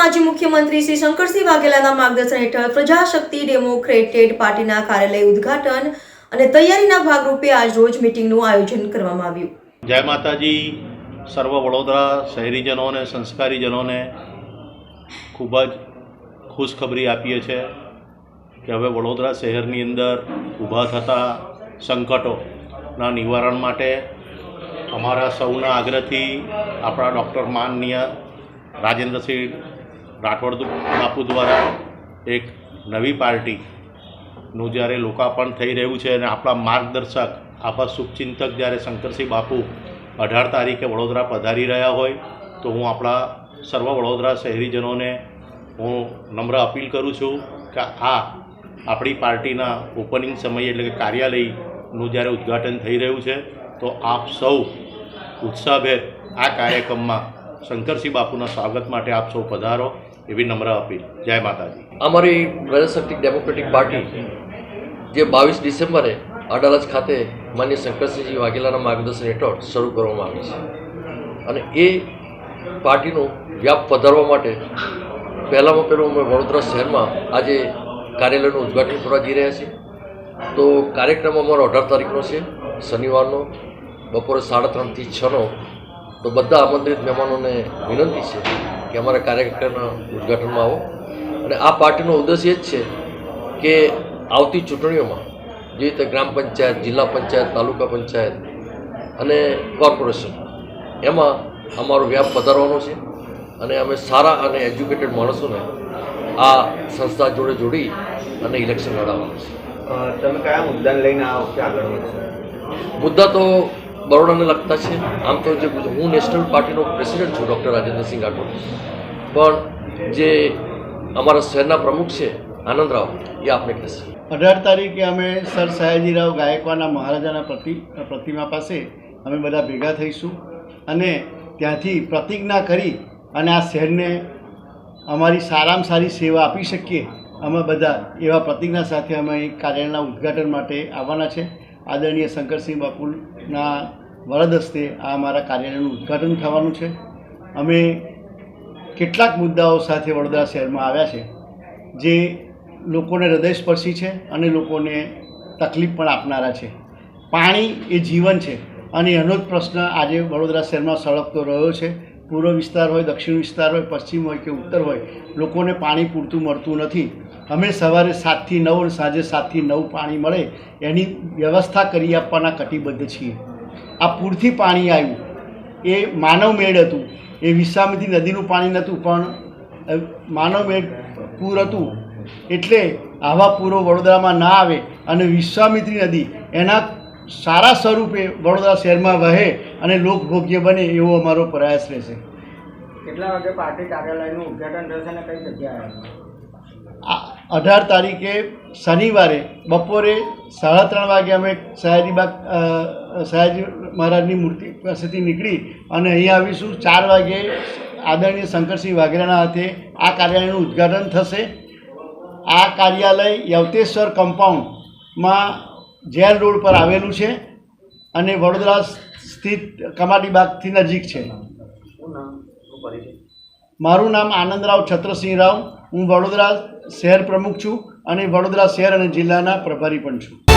માજી મુખ્યમંત્રી શ્રી શંકરસિંહ વાઘેલાના માર્ગદર્શન હેઠળ પ્રજાશક્તિ ડેમોક્રેટેડ પાર્ટીના કાર્યાલય ઉદ્ઘાટન અને તૈયારીના ભાગરૂપે આજ રોજ મિટિંગનું આયોજન કરવામાં આવ્યું. જય માતાજી. સર્વ વડોદરા શહેરીજનોને, સંસ્કારીજનોને ખૂબ જ ખુશખબરી આપીએ છીએ કે હવે વડોદરા શહેરની અંદર ઊભા થતા સંકટોના નિવારણ માટે અમારા સૌના આગ્રહથી આપણા ડૉક્ટર માનનીય રાજેન્દ્રસિંહ રાઠોડ બાપુ દ્વારા એક નવી પાર્ટીનું જ્યારે લોકાર્પણ થઈ રહ્યું છે અને આપણા માર્ગદર્શક, આપણા શુભચિંતક જ્યારે શંકરસિંહ બાપુ અઢાર તારીખે વડોદરા પધારી રહ્યા હોય, તો હું આપણા સર્વ વડોદરા શહેરીજનોને હું નમ્ર અપીલ કરું છું કે આ આપણી પાર્ટીના ઓપનિંગ સમયે એટલે કે કાર્યાલયનું જ્યારે ઉદ્ઘાટન થઈ રહ્યું છે, તો આપ સૌ ઉત્સાહભેર આ કાર્યક્રમમાં શંકરસિંહ બાપુના સ્વાગત માટે આપ સૌ પધારો. એવી નમ્ર અપીલ. જય માતાજી. અમારી પ્રજાશક્તિ ડેમોક્રેટિક પાર્ટી જે બાવીસ ડિસેમ્બરે અડાલજ ખાતે માન્ય શંકરસિંહજી વાઘેલાના માર્ગદર્શન હેઠળ શરૂ કરવામાં આવી છે. અને એ પાર્ટીનો વ્યાપ વધારવા માટે પહેલાંમાં પહેલું અમે વડોદરા શહેરમાં આજે કાર્યાલયનું ઉદ્ઘાટન કરવા જઈ રહ્યા છીએ. તો કાર્યક્રમ અમારો અઢાર તારીખનો છે, શનિવારનો. બપોરે સાડા ત્રણથી છનો. તો બધા આમંત્રિત મહેમાનોને વિનંતી છે કે અમારા કાર્યક્રમના ઉદ્ઘાટનમાં આવો. અને આ પાર્ટીનો ઉદ્દેશ્ય એ જ છે કે આવતી ચૂંટણીઓમાં જે રીતે ગ્રામ પંચાયત જિલ્લા પંચાયત તાલુકા પંચાયત અને કોર્પોરેશન એમાં અમારો વ્યાપ વધારવાનો છે અને અમે સારા અને એજ્યુકેટેડ માણસોને આ સંસ્થા જોડે જોડી અને ઇલેક્શન લડાવવાનું છે. તમે કયા મુદ્દાને લઈને આ વખતે આગળ મુદ્દા તો બરોડાને લગતા છે. આમ તો જે હું નેશનલ પાર્ટીનો પ્રેસિડેન્ટ છું, ડૉક્ટર રાજેન્દ્રસિંહ રાઠોડ. પણ જે અમારા શહેરના પ્રમુખ છે આનંદરાવ એ આપને કહેશે. અઢાર તારીખે અમે સર સયાજીરાવ ગાયકવાડના મહારાજાના પ્રતિ, પ્રતિમા પાસે અમે બધા ભેગા થઈશું અને ત્યાંથી પ્રતિજ્ઞા કરી અને આ શહેરને અમારી સારામાં સારી સેવા આપી શકીએ. અમે બધા એવા પ્રતિજ્ઞા સાથે અમે કાર્યાલયના ઉદ્ઘાટન માટે આવવાના છે. આદરણીય શંકરસિંહ બાપુના વરદ હસ્તે આ અમારા કાર્યાલયનું ઉદ્ઘાટન થવાનું છે. અમે કેટલાક મુદ્દાઓ સાથે વડોદરા શહેરમાં આવ્યા છે, જે લોકોને હૃદયસ્પર્શી છે અને લોકોને તકલીફ પણ આપનારા છે. પાણી એ જીવન છે અને એનો જ પ્રશ્ન આજે વડોદરા શહેરમાં સળગતો રહ્યો છે. પૂર્વ વિસ્તાર હોય, દક્ષિણ વિસ્તાર હોય, પશ્ચિમ હોય કે ઉત્તર હોય, લોકોને પાણી પૂરતું મળતું નથી. અમે સવારે સાતથી નવ અને સાંજે સાતથી નવ પાણી મળે એની વ્યવસ્થા કરી આપવાના કટિબદ્ધ છીએ. આ પૂરથી પાણી આવ્યું. એ માનવમેળ હતું. એ વિશ્વામિત્રી નદીનું પાણી નહોતું પણ અ, પૂર હતું. એટલે આવા પૂરો વડોદરામાં ના આવે અને વિશ્વામિત્રી નદી એના સારા સ્વરૂપે વડોદરા શહેરમાં વહે અને લોકભોગ્ય બને એવો અમારો પ્રયાસ રહેશે. કેટલા વાગે પાર્ટી કાર્યાલયનું ઉદઘાટન થશે અને કઈ જગ્યાએ? આ અઢાર તારીખે શનિવારે બપોરે સાડા ત્રણ વાગે અમે સયાજીબાગ સયાજી મહારાજની મૂર્તિ પાસેથી નીકળી અને અહીં આવીશું. ચાર વાગે આદરણીય શંકરસિંહ વાઘેલાના હાથે આ કાર્યાલયનું ઉદ્ઘાટન થશે. આ કાર્યાલય યવતેશ્વર કમ્પાઉન્ડમાં જેલ રોડ પર આવેલું છે અને વડોદરા સ્થિત કમાટીબાગથી નજીક છે. મારું નામ આનંદરાવ છત્રસિંહ રાવ. હું વડોદરા શહેર પ્રમુખ છું અને વડોદરા શહેર અને જિલ્લાના પ્રભારી પણ છું.